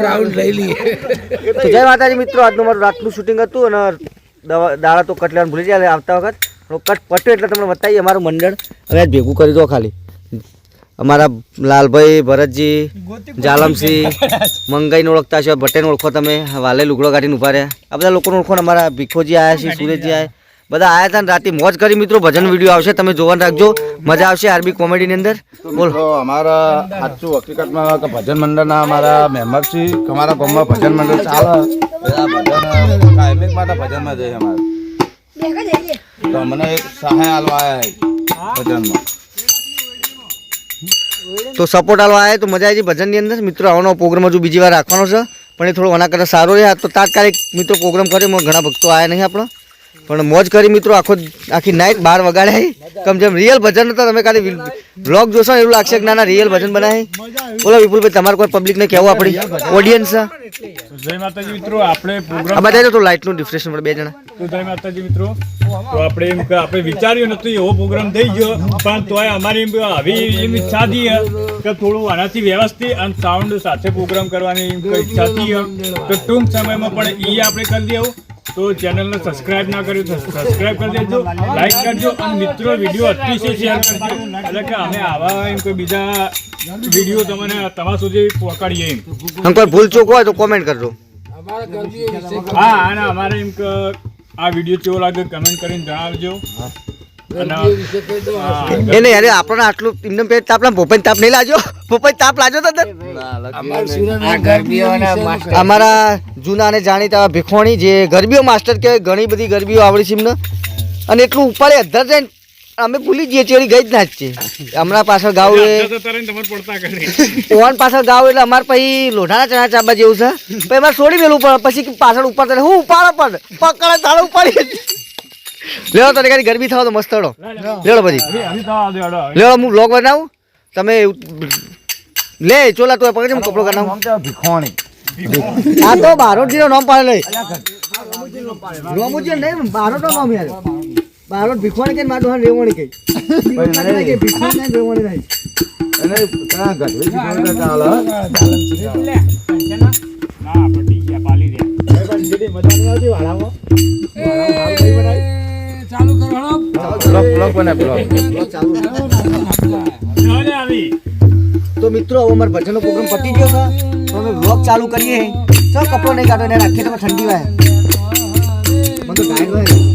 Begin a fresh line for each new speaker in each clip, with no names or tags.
Ground લઈ લઈએ.
તો જય માતાજી મિત્રો આજનું મારું રાતનું શૂટિંગ હતું અને દાળા દાડા તો કટ લેવાનું ભૂલી જાય આવતા વખત કટ પટ્યો એટલે તમને બતાવીએ અમારું મંડળ. હવે ભેગું કરી દો ખાલી. અમારા લાલભાઈ ભરતજી જાલમસિંહ મંગાઈને ઓળખતા છો ભટ્ટેને ઓળખો તમે વાલે લુગડો કાઢીને ઊભા રહ્યા. આ બધા લોકોને ઓળખો ને અમારા ભીખોજી આવ્યા છે સુરેશજી આવ્યા બધા આવ્યા હતા ને રાતે મોજ કરી મિત્રો ભજન વીડિયો આવશે તમે જોવા રાખજો. મજા આવશે આરબી કોમેડીની અંદર. બોલો.
અમારા સાચું હકીકતમાં ભજન મંડળના અમારા મેમ્બર છે અમારા ગામમાં ભજન મંડળ ચાલે. ભજન કાયમિક માટે ભજનમાં જઈએ અમારે. તો એક સહાય આલવા આવ્યા ભજનમાં.
તો સપોર્ટ આલવા આવે તો મજા આવી ભજનની અંદર. મિત્રો આવવાનો પ્રોગ્રામ હજુ બીજી વાર રાખવાનો છે પણ એ થોડો આના કરતાં સારો રહ્યા તો તાત્કાલિક મિત્રો પ્રોગ્રામ કર્યો ઘણા ભક્તો આવ્યા નહીં આપણો. પણ મોજ કરી મિત્રો આખો આખી નાઇટ બાર વગાડ્યા કમ જેમ રિયલ ભજન હતા તમે ખાલી બ્લોગ જોશો એવું લાગશે કે ના ના રિયલ ભજન બનાય બોલો વિપુલભાઈ તમારે કોઈ પબ્લિકને કહેવું આપણી ઓડિયન્સ
જય માતાજી મિત્રો આપણે પ્રોગ્રામ
બધા તો લાઇટનું ડિફ્રેશન મળે બે જણા.
તો જય માતાજી મિત્રો. તો આપણે એમ કે આપણે વિચાર્યું નતું એવો પ્રોગ્રામ થઈ ગયો. પણ તોય અમારી એમ આવી એમ ઈચ્છા હતી કે થોડું આનાથી વ્યવસ્થિત અને સાઉન્ડ સાથે પ્રોગ્રામ કરવાની ઈચ્છા હતી તો ટૂંક સમયમાં પણ એ આપણે કરી દેવું. તો ચેનલને સબસ્ક્રાઇબ ના કર્યું તો સબસ્ક્રાઇબ કરી દેજો લાઈક કરજો અને મિત્રો વીડિયો અતિશય શેર કરજો. એટલે કે અમે આવા એમ કોઈ બીજા વીડિયો તમને તમારા સુધી પહોંચાડીએ એમ.
અંકલ ભૂલ ચૂક હોય તો કોમેન્ટ કરજો.
હા અને અમારે એમ કે આ વીડિયો કેવો લાગે કમેન્ટ કરીને જણાવજો. હા,
એને અરે આપણને આટલું એમને પેટ તાપ ના ભોપાઈ તાપ નહીં લાજો ભોપાઈ તાપ લાજો તો અમારા જૂના અને જાણીતા ભીખોણી જે ગરબીઓ માસ્ટર કે ઘણી બધી ગરબીઓ આવડી છે એમને. અને એટલું ઉપાડે અધર જાય અમે ભૂલી જઈએ છીએ ગઈ જ ના જ છે. હમણાં પાછળ ગાવ ઓન પાછળ ગાવ એટલે અમારે પછી લોઢાના ચણા ચાબા જેવું છે. પછી અમારે છોડી મેલું પડે પછી પાછળ ઉપાડતા હું ઉપાડો પણ પકડે તારે ઉપાડી લેવો તને કઈ ગરબી થાવ તો મસ્ત હડો. લેડો પછી લેડો હું બ્લોગ બનાવું? તમે લે ચોલા તો પકડી હું કપડો બનાવું.
ભીખોણી.
આ તો બારોટ નો નામ પાડે લઈ રોમુજી નહીં બારોટ નો નામ યાર. બારોટ ભીખવાણી કે મારું હા રેવણી કઈ ભીખવાણી કે ભીખવાણી નહીં, રેવણી નહીં.
અને ત્યાં ગઢવી ભીખોણી તો ચાલે
ના પટી ગયા પાલી રહ્યા
બ્લોક બ્લોક બને બ્લોક.
ચાલે આવી.
તો મિત્રો હવે અમારો ભજનનો પ્રોગ્રામ પતી ગયો છે. તો અમે બ્લોક ચાલુ કરીએ. ચાલ કપડો નહીં કાઢો એને રાખીએ તો ઠંડી વાય. મને તો ગાઈડ હોય.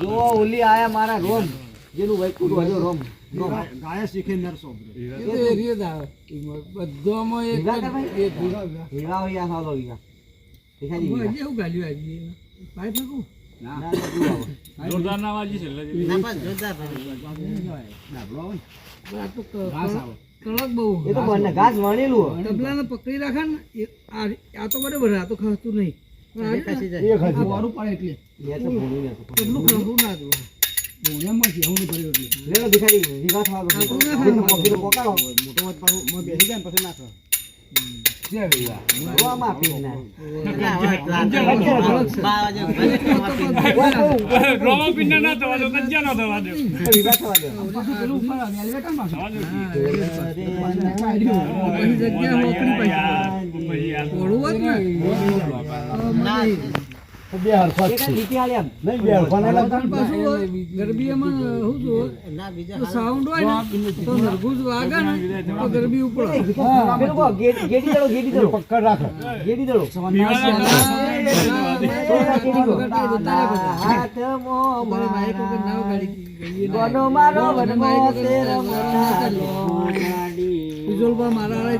જો ઓલી આયા મારા રોમ જેનું ભાઈ કુડું હજો રોમ રોમ હીરા કર ભાઈ. હીરા હોય આ સાલો હીરા દેખાડી.
જોરદાર ના વાજી છે
કડક બહુ
એ તો બંને ઘાસ વણેલું.
તબલાને પકડી રાખે ને આ આ તો બરાબર આ તો ખાતું નહીં. પણ વારું પડે ના
થવા દો. જેનું પકડીને પકડો. જો આમાં આપી ના.
ડ્રોમા પિંડા ના થવા દો કજ્જા ના થવા દો
હીરા થવા દો.
જગ્યા મોકલી
પછી આ
પડવું હોત ને ગરબીમાં શું જો સાઉન્ડ હોય ને તો નરગુજ વાગે ને તો ગરબી ઉપર
ગેડી દળો, દળો. મારા.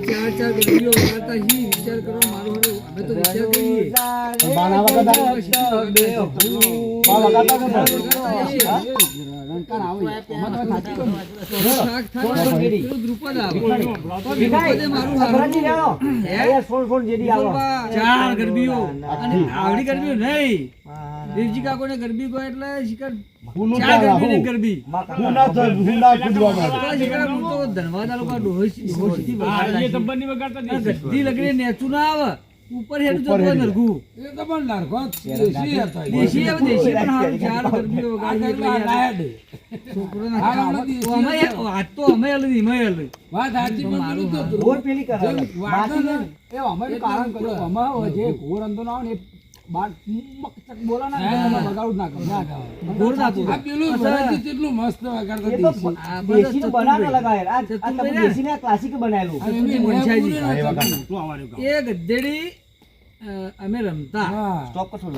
ચાર ચાર ગરબીઓ વગાડતા હી. વિચાર કરો મારો અમે તો વિચાર કરીએ
જેડી આવો.
ચાર ગરબીઓ અને આવડી ગરબીઓ નહીં દેવજી કાકો ને ગરબી ગયો એટલે ગરબી. શિખર હું તો ધનવાદ લોકો ડોહોશ- ડોહોશથી
આ
વગાડતા
એ
છે.
તબ્બરની વગાડતા નહીં.
ગદ્દી લગડી નેચું ના આવે. ઉપર હેઠું જતું હોય નરઘું. દેશી આવે દેશી પણ હારું ચાર ગરબીઓ વગાડી એટલે યાર. છોકરોના ખાવા- તો અમે
પેલી કરે. એ
ને? અમે રમતા
સ્ટોપ કરશો